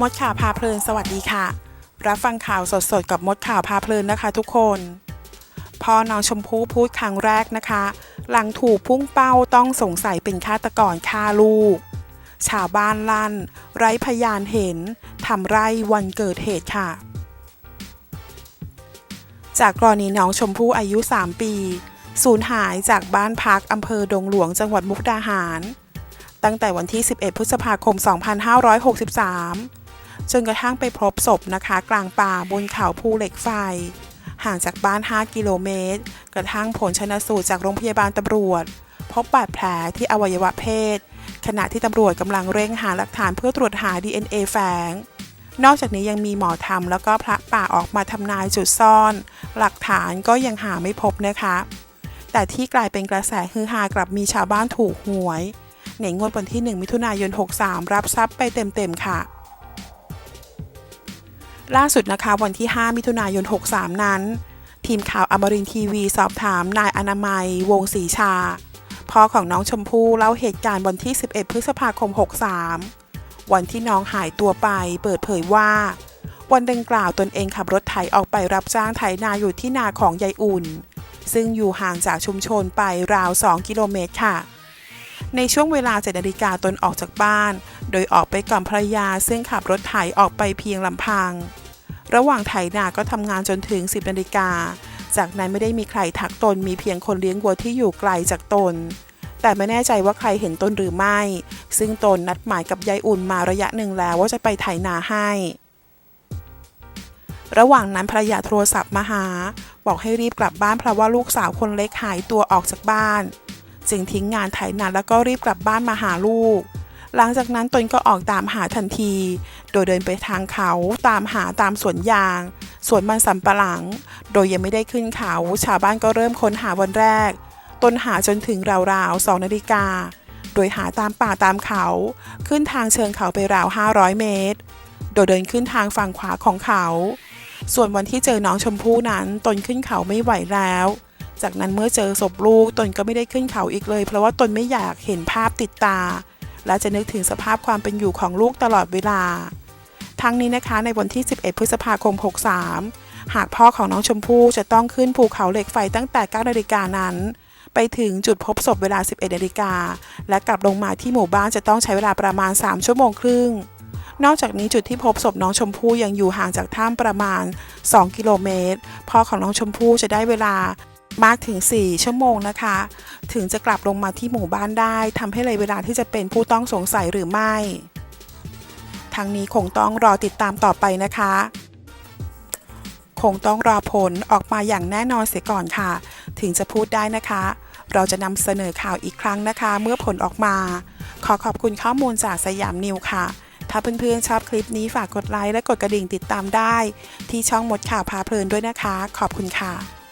มดข่าวพาเพลินสวัสดีค่ะ รับฟังข่าวสดๆ กับมดข่าวพาเพลินนะคะทุกคนพ่อน้องชมพู่พูดครั้งแรกนะคะ หลังถูกพุ่งเป้าต้องสงสัยเป็นฆาตกรฆ่าลูก ชาวบ้านลั่น ไร้พยานเห็นทำไร่วันเกิดเหตุค่ะ จากกรณีน้องชมพู่อายุ 3 ปีสูญหายจากบ้านพักอำเภอดงหลวงจังหวัดมุกดาหาร ตั้งแต่วันที่ 11 พฤษภาคม 2563 จนกระทั่งไปพบศพนะคะ กลางป่าบนเขาภูเหล็กไฟ ห่างจากบ้าน 5 กิโลเมตร กระทั่งผลชนสูตรจากโรงพยาบาลตำรวจ พบบาดแผลที่อวัยวะเพศ ขณะที่ตำรวจกำลังเร่งหาหลักฐานเพื่อตรวจหา DNA แฝงนอกจากนี้ยังมีหมอธรรมแล้วก็พระป่าออกมาทำนายจุดซ่อน หลักฐานก็ยังหาไม่พบนะคะ แต่ที่กลายเป็นกระแสฮือฮากลับมีชาวบ้านถูกหวย ในงวดวันที่ 1 มิถุนายน 63 รับทรัพย์ไปเต็มๆค่ะ ล่าสุดนะคะวันที่ 5 มิถุนายน 63 นั้น ทีมข่าวอมรินทีวีสอบถามนายอนามัยวงศรีชา พ่อของน้องชมพู่เล่าเหตุการณ์วันที่ 11 พฤษภาคม 63 วันที่น้องหายตัวไปเปิดเผยว่า วันดังกล่าวตนเองขับรถไถออกไปรับจ้างไถนาอยู่ที่นาของยายอุ่น ซึ่งอยู่ห่างจากชุมชนไปราว 2 กิโลเมตรค่ะในช่วงเวลา7นาฬิกาตนออกจากบ้าน โดยออกไปก่อนภรรยาซึ่งขับรถไถออกไปเพียงลำพัง ระหว่างไถนาก็ทำงานจนถึง 10นาฬิกา จากนั้นไม่ได้มีใครทักตนมีเพียงคนเลี้ยงวัวที่อยู่ไกลจากตน แต่ไม่แน่ใจว่าใครเห็นตนหรือไม่ ซึ่งตนนัดหมายกับยายอุ่นมาระยะหนึ่งแล้วว่าจะไปไถนาให้ ระหว่างนั้นภรรยาโทรศัพท์มาหา บอกให้รีบกลับบ้านเพราะว่าลูกสาวคนเล็กหายตัวออกจากบ้าน จึงทิ้งงานไถนาแล้วก็รีบกลับบ้านมาหาลูก หลังจากนั้นตนก็ออกตามหาทันที โดยเดินไปทางเขาตามหาตามสวนยาง สวนมันสำปะหลัง โดยยังไม่ได้ขึ้นเขา ชาวบ้านก็เริ่มค้นหาวันแรก ตนหาจนถึงราวๆ2นาฬิกา โดยหาตามป่าตามเขา ขึ้นทางเชิงเขาไปราว 500 เมตร โดยเดินขึ้นทางฝั่งขวาของเขา ส่วนวันที่เจอน้องชมพู่นั้นตนขึ้นเขาไม่ไหวแล้วจากนั้นเมื่อเจอศพลูกตนก็ไม่ได้ขึ้นเขาอีกเลย เพราะว่าตนไม่อยากเห็นภาพติดตา และจะนึกถึงสภาพความเป็นอยู่ของลูกตลอดเวลา ทั้งนี้นะคะในวันที่ 11 พฤษภาคม 63 หากพ่อของน้องชมพู่จะต้องขึ้นภูเขาเหล็กไฟตั้งแต่9นาฬิกานั้น ไปถึงจุดพบศพเวลา 11นาฬิกาและกลับลงมาที่หมู่บ้านจะต้องใช้เวลาประมาณ 3 ชั่วโมงครึ่งนอกจากนี้จุดที่พบศพน้องชมพู่ยังอยู่ห่างจากถ้ำประมาณ 2 กิโลเมตร พ่อของน้องชมพู่จะได้เวลา มากถึง 4 ชั่วโมงนะคะ ถึงจะกลับลงมาที่หมู่บ้านได้ทำให้เลยเวลาที่จะเป็นผู้ต้องสงสัยหรือไม่ ทางนี้คงต้องรอติดตามต่อไปนะคะ คงต้องรอผลออกมาอย่างแน่นอนเสียก่อนค่ะ ถึงจะพูดได้นะคะ เราจะนำเสนอข่าวอีกครั้งนะคะ เมื่อผลออกมา ขอขอบคุณข้อมูลจากสยามนิวค่ะถ้าเพื่อนๆชอบคลิปนี้ฝากกดไลค์และกดกระดิ่งติดตามได้ ที่ช่องมดข่าวพาเพลินด้วยนะคะ ขอบคุณค่ะ